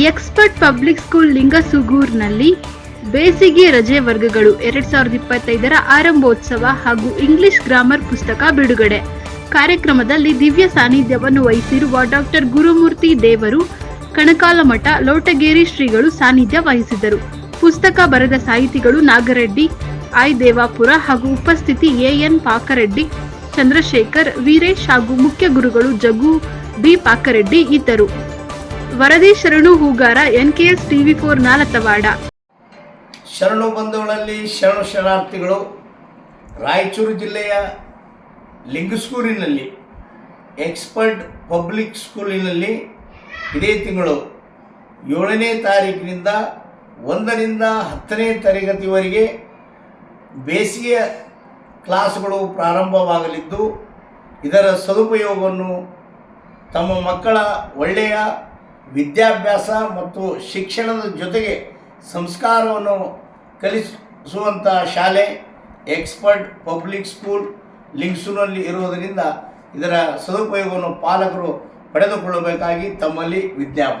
Expert public school ಲಿಂಗಸುಗೂರ್ನಲ್ಲಿ ಬೇಸಿಗೆ ರಜೆ ವರ್ಗಗಳು ಎರಡ್ ಸಾವಿರದ ಇಪ್ಪತ್ತೈದರ ಆರಂಭೋತ್ಸವ ಹಾಗೂ ಇಂಗ್ಲಿಷ್ ಗ್ರಾಮರ್ ಪುಸ್ತಕ ಬಿಡುಗಡೆ. ಕಾರ್ಯಕ್ರಮದಲ್ಲಿ ದಿವ್ಯ ಸಾನ್ನಿಧ್ಯವನ್ನು ವಹಿಸಿರುವ ಡಾಕ್ಟರ್ ಗುರುಮೂರ್ತಿ ದೇವರು, ಕಣಕಾಲಮಠ, ಲೋಟಗೇರಿ ಶ್ರೀಗಳು ಸಾನ್ನಿಧ್ಯ ವಹಿಸಿದರು. ಪುಸ್ತಕ ಬರೆದ ಸಾಹಿತಿಗಳು ನಾಗರೆಡ್ಡಿ ಐ ದೇವಾಪುರ ಹಾಗೂ ಉಪಸ್ಥಿತಿ ಎಎನ್ ಪಾಕರೆಡ್ಡಿ, ಚಂದ್ರಶೇಖರ್, ವೀರೇಶ್ ಹಾಗೂ ಮುಖ್ಯ ಗುರುಗಳು ಜಗು ಬಿ ಪಾಕರೆಡ್ಡಿ ಇದ್ದರು. ವರದಿ Sharanu Hugar S TV four Nalatawad ಶರಣು ಬಂಧುಗಳಲ್ಲಿ ಶರಣು ಶರಣಾರ್ಥಿಗಳು, ರಾಯಚೂರು ಜಿಲ್ಲೆಯ ಲಿಂಗಸ್ಕೂರಿನಲ್ಲಿ ಎಕ್ಸ್ಪರ್ಟ್ ಪಬ್ಲಿಕ್ ಸ್ಕೂಲಿನಲ್ಲಿ ಇದೇ ತಿಂಗಳು ಏಳನೇ ತಾರೀಕಿನಿಂದ ಒಂದರಿಂದ ಹತ್ತನೇ ತರಗತಿವರೆಗೆ ಬೇಸಿಗೆಯ ಕ್ಲಾಸ್ಗಳು ಪ್ರಾರಂಭವಾಗಲಿದ್ದು, ಇದರ ಸದುಪಯೋಗವನ್ನು ತಮ್ಮ ಮಕ್ಕಳ ಒಳ್ಳೆಯ ವಿದ್ಯಾಭ್ಯಾಸ ಮತ್ತು ಶಿಕ್ಷಣದ ಜೊತೆಗೆ ಸಂಸ್ಕಾರವನ್ನು ಕಲಿಸುವಂಥ ಶಾಲೆ, ಎಕ್ಸ್ಪರ್ಟ್, ಪಬ್ಲಿಕ್ ಸ್ಕೂಲ್, ಲಿಂಗ್ಸೂನಲ್ಲಿ ಇರುವುದರಿಂದ ಇದರ ಸದುಪಯೋಗವನ್ನು ಪಾಲಕರು ಪಡೆದುಕೊಳ್ಳಬೇಕಾಗಿ ತಮ್ಮಲ್ಲಿ ವಿಜ್ಞಾಪನೆ